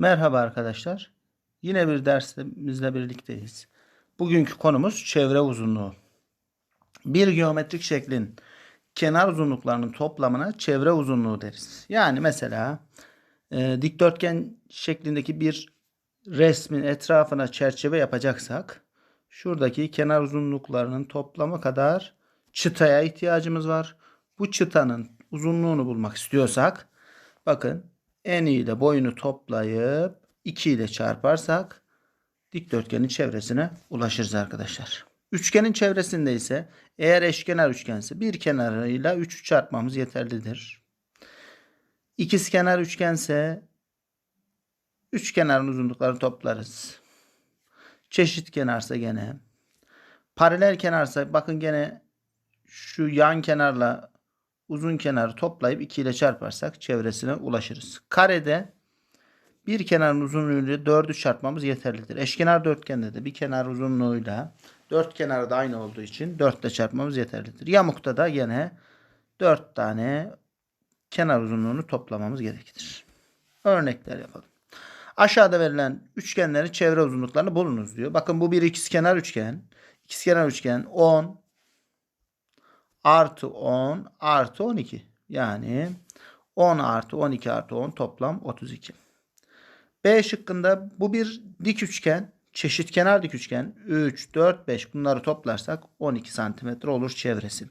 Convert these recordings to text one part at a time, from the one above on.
Merhaba arkadaşlar. Yine bir dersimizle birlikteyiz. Bugünkü konumuz çevre uzunluğu. Bir geometrik şeklin kenar uzunluklarının toplamına çevre uzunluğu deriz. Yani mesela e, dikdörtgen şeklindeki bir resmin etrafına çerçeve yapacaksak şuradaki kenar uzunluklarının toplamı kadar çıtaya ihtiyacımız var. Bu çıtanın uzunluğunu bulmak istiyorsak bakın eni ile boyunu toplayıp 2 ile çarparsak dikdörtgenin çevresine ulaşırız arkadaşlar. Üçgenin çevresinde ise eğer eşkenar üçgense bir kenarıyla 3'ü çarpmamız yeterlidir. İkizkenar üçgense üç kenarın uzunluklarını toplarız. Çeşit kenarsa gene. Paralel kenarsa bakın gene şu yan kenarla uzun kenarı toplayıp 2 ile çarparsak çevresine ulaşırız. Karede bir kenarın uzunluğuyla 4'ü çarpmamız yeterlidir. Eşkenar dörtgende de bir kenar uzunluğuyla dört kenarı da aynı olduğu için 4 ile çarpmamız yeterlidir. Yamukta da yine 4 tane kenar uzunluğunu toplamamız gerekir. Örnekler yapalım. Aşağıda verilen üçgenlerin çevre uzunluklarını bulunuz diyor. Bakın bu bir ikizkenar üçgen. İkizkenar üçgen 10 artı 10 artı 12. Yani 10 artı 12 artı 10 toplam 32. B şıkkında bu bir dik üçgen. Çeşit kenar dik üçgen. 3, 4, 5 bunları toplarsak 12 santimetre olur çevresi.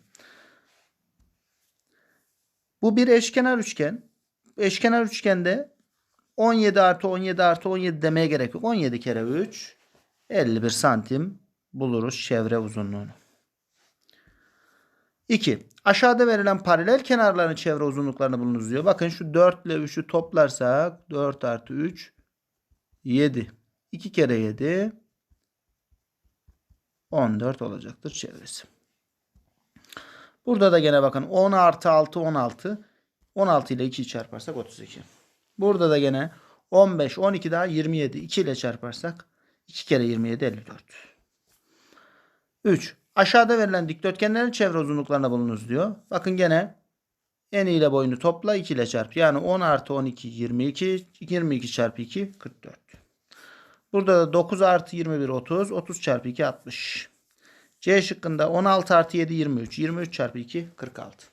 Bu bir eşkenar üçgen. Eşkenar üçgende 17 artı 17 artı 17 demeye gerek yok. 17 kere 3 51 santim buluruz çevre uzunluğunu. 2. Aşağıda verilen paralel kenarların çevre uzunluklarını bulunuz diyor. Bakın şu 4 ile 3'ü toplarsak 4 artı 3 7. 2 kere 7 14 olacaktır çevresi. Burada da gene bakın 10 artı 6 16. 16 ile 2'yi çarparsak 32. Burada da gene 15 12 daha 27. 2 ile çarparsak 2 kere 27 54. 3. Aşağıda verilen dikdörtgenlerin çevre uzunluklarına bulunuz diyor. Bakın gene eni ile boyunu topla 2 ile çarp. Yani 10 artı 12 22. 22 çarpı 2 44. Burada da 9 artı 21 30. 30 çarpı 2 60. C şıkkında 16 artı 7 23. 23 çarpı 2 46.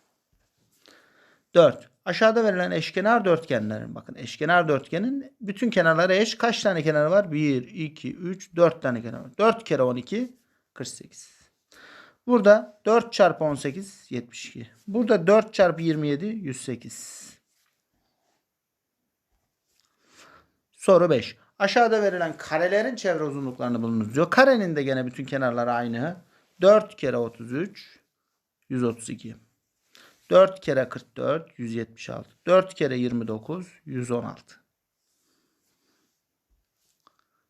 4. Aşağıda verilen eşkenar dörtgenlerin bakın eşkenar dörtgenin bütün kenarları eş. Kaç tane kenarı var? 1, 2, 3, 4 tane kenar var. 4 kere 12 48. Burada 4 çarpı 18 72. Burada 4 çarpı 27 108. Soru 5. Aşağıda verilen karelerin çevre uzunluklarını bulunuz diyor. Karenin de gene bütün kenarları aynı. 4 kere 33 132. 4 kere 44 176. 4 kere 29 116.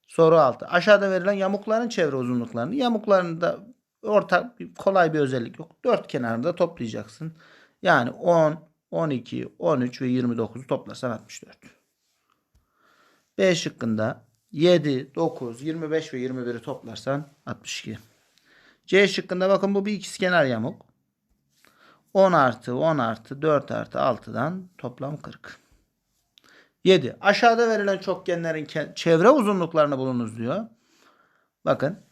Soru 6. Aşağıda verilen yamukların çevre uzunluklarını. Yamuklarında ortak kolay bir özellik yok. Dört kenarında toplayacaksın. Yani 10, 12, 13 ve 29'u toplarsan 64. B şıkkında 7, 9, 25 ve 21'i toplarsan 62. C şıkkında bakın bu bir ikizkenar yamuk. 10 artı 10 artı 4 artı 6'dan toplam 40. 7. Aşağıda verilen çokgenlerin çevre uzunluklarını bulunuz diyor. Bakın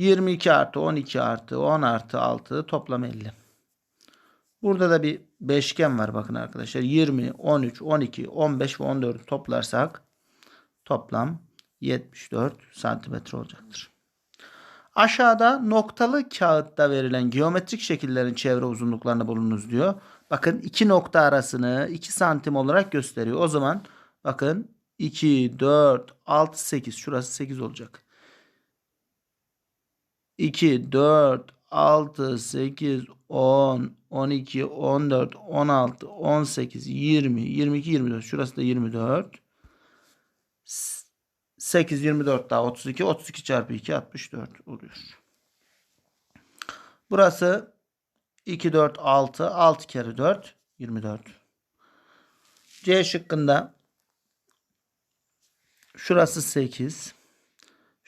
22 artı 12 artı 10 artı 6 toplam 50. Burada da bir beşgen var bakın arkadaşlar. 20, 13, 12, 15 ve 14'ü toplarsak toplam 74 santimetre olacaktır. Aşağıda noktalı kağıtta verilen geometrik şekillerin çevre uzunluklarını bulunuz diyor. Bakın iki nokta arasını 2 santim olarak gösteriyor. O zaman bakın 2, 4, 6, 8 şurası 8 olacak. 2, 4, 6, 8, 10, 12, 14, 16, 18, 20, 22, 24. Şurası da 24. 8, 24 daha 32. 32 çarpı 2, 64 oluyor. Burası 2, 4, 6. 6 kere 4, 24. C şıkkında şurası 8.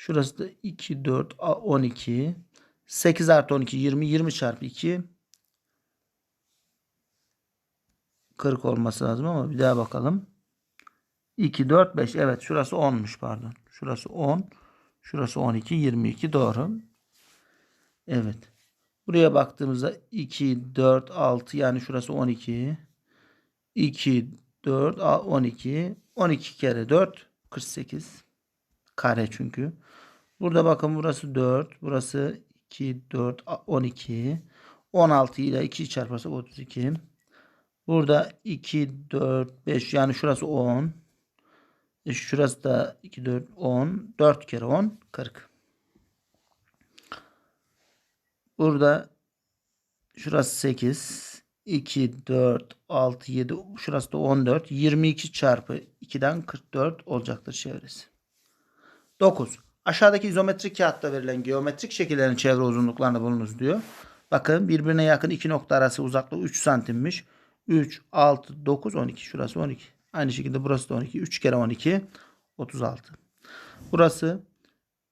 Şurası da 2, 4, 12. 8 artı 12, 20. 20 çarpı 2. 40 olması lazım ama bir daha bakalım. 2, 4, 5. Evet şurası 10'muş pardon. Şurası 10. Şurası 12, 22 doğru. Evet. Buraya baktığımızda 2, 4, 6 yani şurası 12. 2, 4, 12. 12 kere 4, 48. Kare çünkü. Burada bakın burası 4. Burası 2, 4, 12. 16 ile 2 çarparsak 32. Burada 2, 4, 5 yani şurası 10. E şurası da 2, 4, 10. 4 kere 10, 40. Burada şurası 8. 2, 4, 6, 7. Şurası da 14. 22 çarpı 2'den 44 olacaktır çevresi. 9. Aşağıdaki izometrik kağıtta verilen geometrik şekillerin çevre uzunluklarını bulunuz diyor. Bakın birbirine yakın iki nokta arası uzaklığı 3 santimmiş. 3, 6, 9, 12. Şurası 12. Aynı şekilde burası da 12. 3 kere 12, 36. Burası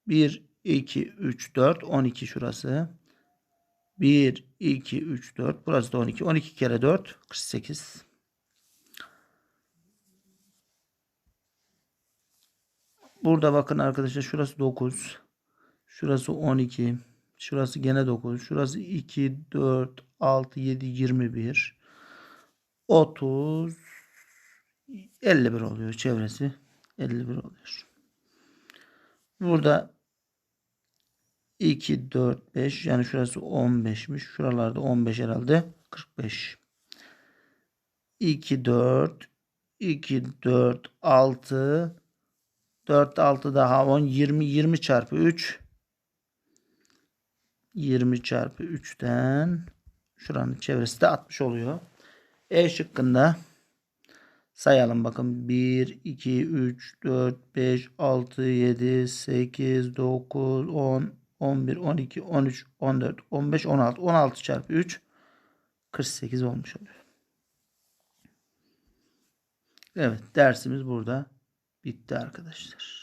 1, 2, 3, 4, 12 şurası. 1, 2, 3, 4. Burası da 12. 12 kere 4, 48. Burada bakın arkadaşlar şurası 9. Şurası 12. Şurası gene 9. Şurası 2, 4, 6, 7, 21. 30. 51 oluyor çevresi. 51 oluyor. Burada 2, 4, 5 yani şurası 15'miş. Şuralarda 15 herhalde. 45. 2, 4, 2, 4, 6, 4, 6 daha 10, 20, 20 çarpı 3. 20 çarpı 3'ten şuranın çevresi de 60 oluyor. E şıkkında sayalım bakın. 1, 2, 3, 4, 5, 6, 7, 8, 9, 10, 11, 12, 13, 14, 15, 16. 16 çarpı 3 48 olmuş oluyor. Evet dersimiz burada bitti arkadaşlar.